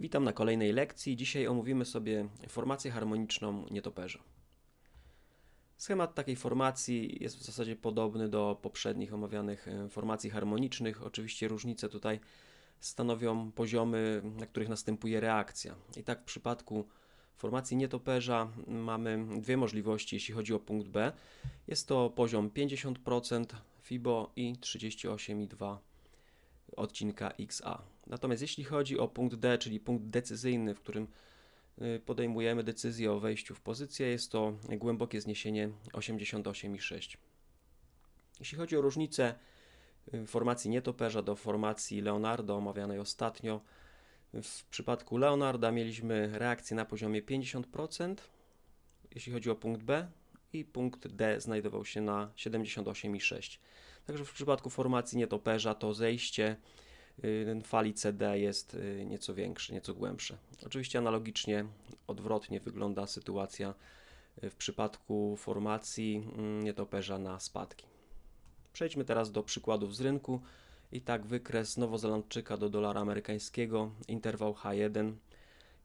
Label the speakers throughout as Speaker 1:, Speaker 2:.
Speaker 1: Witam na kolejnej lekcji. Dzisiaj omówimy sobie formację harmoniczną nietoperza. Schemat takiej formacji jest w zasadzie podobny do poprzednich omawianych e, formacji harmonicznych. Oczywiście różnice tutaj stanowią poziomy, na których następuje reakcja. I tak w przypadku formacji nietoperza mamy dwie możliwości, jeśli chodzi o punkt B. Jest to poziom 50% FIBO i 38,2 odcinka XA. Natomiast jeśli chodzi o punkt D, czyli punkt decyzyjny, w którym y, podejmujemy decyzję o wejściu w pozycję, jest to głębokie zniesienie 88,6. Jeśli chodzi o różnicę y, formacji nietoperza do formacji Leonardo, omawianej ostatnio, w przypadku Leonarda mieliśmy reakcję na poziomie 50%, jeśli chodzi o punkt B, i punkt D znajdował się na 78,6. Także w przypadku formacji nietoperza to zejście y, fali CD jest y, nieco większe, nieco głębsze. Oczywiście analogicznie, odwrotnie wygląda sytuacja y, w przypadku formacji mm, nietoperza na spadki. Przejdźmy teraz do przykładów z rynku. I tak wykres Nowozelandczyka do dolara amerykańskiego, interwał H1.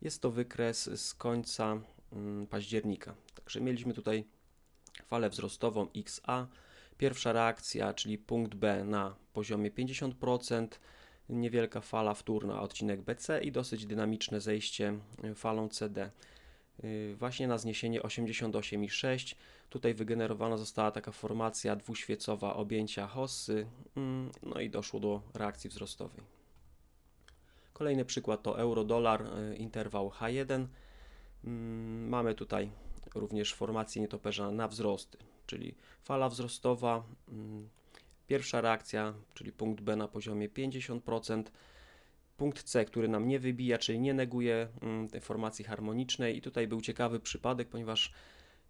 Speaker 1: Jest to wykres z końca mm, października. Także mieliśmy tutaj falę wzrostową XA. Pierwsza reakcja, czyli punkt B na poziomie 50%, niewielka fala wtórna, odcinek BC i dosyć dynamiczne zejście falą CD. Y, właśnie na zniesienie 88,6. Tutaj wygenerowana została taka formacja dwuświecowa objęcia hossy, mm, no i doszło do reakcji wzrostowej. Kolejny przykład to euro-dolar, y, interwał H1. Mm, mamy tutaj również formację nietoperza na wzrosty, czyli fala wzrostowa, mm, pierwsza reakcja, czyli punkt B na poziomie 50%, punkt C, który nam nie wybija, czyli nie neguje mm, tej formacji harmonicznej i tutaj był ciekawy przypadek, ponieważ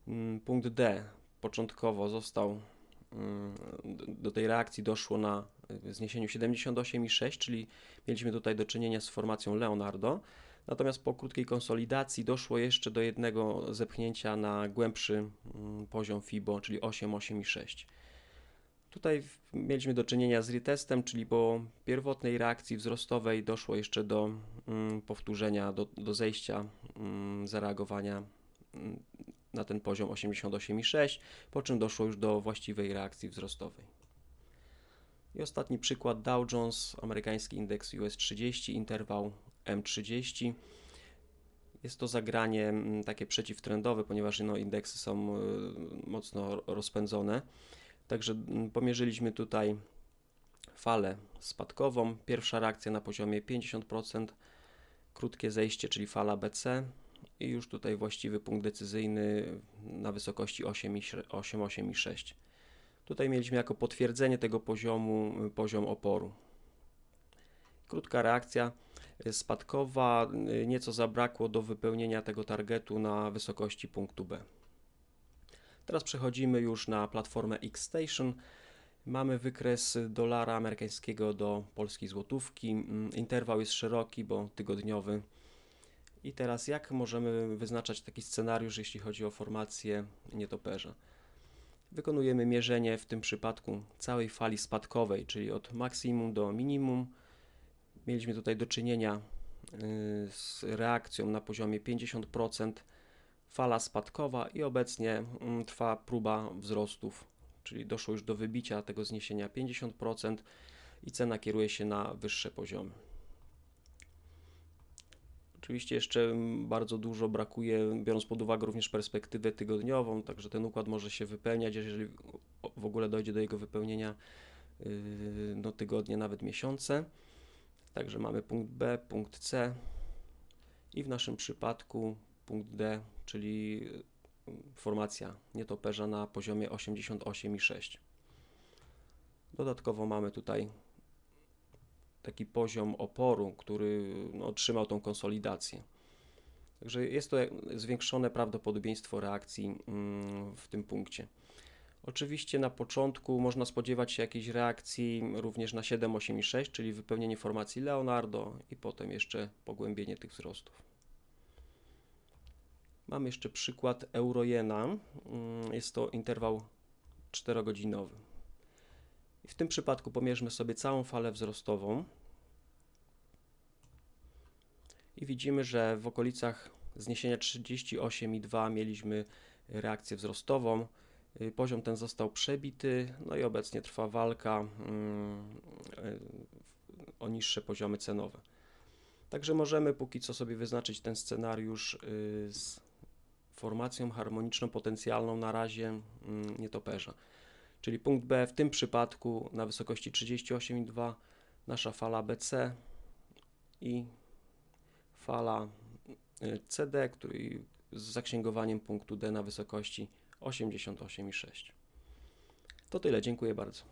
Speaker 1: mm, punkt D początkowo został do tej reakcji doszło na y, zniesieniu 78,6, czyli mieliśmy tutaj do czynienia z formacją Leonardo. Natomiast po krótkiej konsolidacji doszło jeszcze do jednego zepchnięcia na głębszy mm, poziom FIBO, czyli 8, 8 i 6. Tutaj mieliśmy do czynienia z retestem, czyli po pierwotnej reakcji wzrostowej doszło jeszcze do mm, powtórzenia, do, do zejścia, mm, zareagowania na ten poziom 88,6, po czym doszło już do właściwej reakcji wzrostowej. I ostatni przykład Dow Jones, amerykański indeks US 30, interwał M30. Jest to zagranie mm, takie przeciwtrendowe, ponieważ no, indeksy są y, mocno rozpędzone. Także mm, pomierzyliśmy tutaj falę spadkową. Pierwsza reakcja na poziomie 50%, krótkie zejście, czyli fala BC i już tutaj właściwy punkt decyzyjny na wysokości 8,8,6. Tutaj mieliśmy jako potwierdzenie tego poziomu y, poziom oporu. Krótka reakcja spadkowa, y, nieco zabrakło do wypełnienia tego targetu na wysokości punktu B. Teraz przechodzimy już na platformę Xstation. Mamy wykres dolara amerykańskiego do polskiej złotówki. Mm, interwał jest szeroki, bo tygodniowy. I teraz jak możemy wyznaczać taki scenariusz, jeśli chodzi o formację nietoperza? Wykonujemy mierzenie w tym przypadku całej fali spadkowej, czyli od maksimum do minimum mieliśmy tutaj do czynienia y, z reakcją na poziomie 50%, fala spadkowa i obecnie mm, trwa próba wzrostów, czyli doszło już do wybicia tego zniesienia 50% i cena kieruje się na wyższe poziomy. Oczywiście jeszcze bardzo dużo brakuje, biorąc pod uwagę również perspektywę tygodniową, także ten układ może się wypełniać, jeżeli w ogóle dojdzie do jego wypełnienia y, no, tygodnie, nawet miesiące. Także mamy punkt B, punkt C i w naszym przypadku punkt D, czyli y, formacja nietoperza na poziomie 88,6. Dodatkowo mamy tutaj taki poziom oporu, który no, otrzymał tą konsolidację. Także jest to zwiększone prawdopodobieństwo reakcji mm, w tym punkcie. Oczywiście na początku można spodziewać się jakiejś reakcji również na 7, 8 i 6, czyli wypełnienie formacji Leonardo i potem jeszcze pogłębienie tych wzrostów. Mam jeszcze przykład eurojena. Mm, jest to interwał 4-godzinowy. w tym przypadku pomierzmy sobie całą falę wzrostową, i widzimy, że w okolicach zniesienia 38,2 mieliśmy reakcję wzrostową. Y, Poziom ten został przebity, no i obecnie trwa walka mm, y, o niższe poziomy cenowe. Także możemy póki co sobie wyznaczyć ten scenariusz y, z formacją harmoniczną potencjalną na razie mm, nietoperza. Czyli punkt B w tym przypadku na wysokości 38,2 nasza fala BC i fala y, CD, który z zaksięgowaniem punktu D na wysokości 88,6. To tyle, dziękuję bardzo.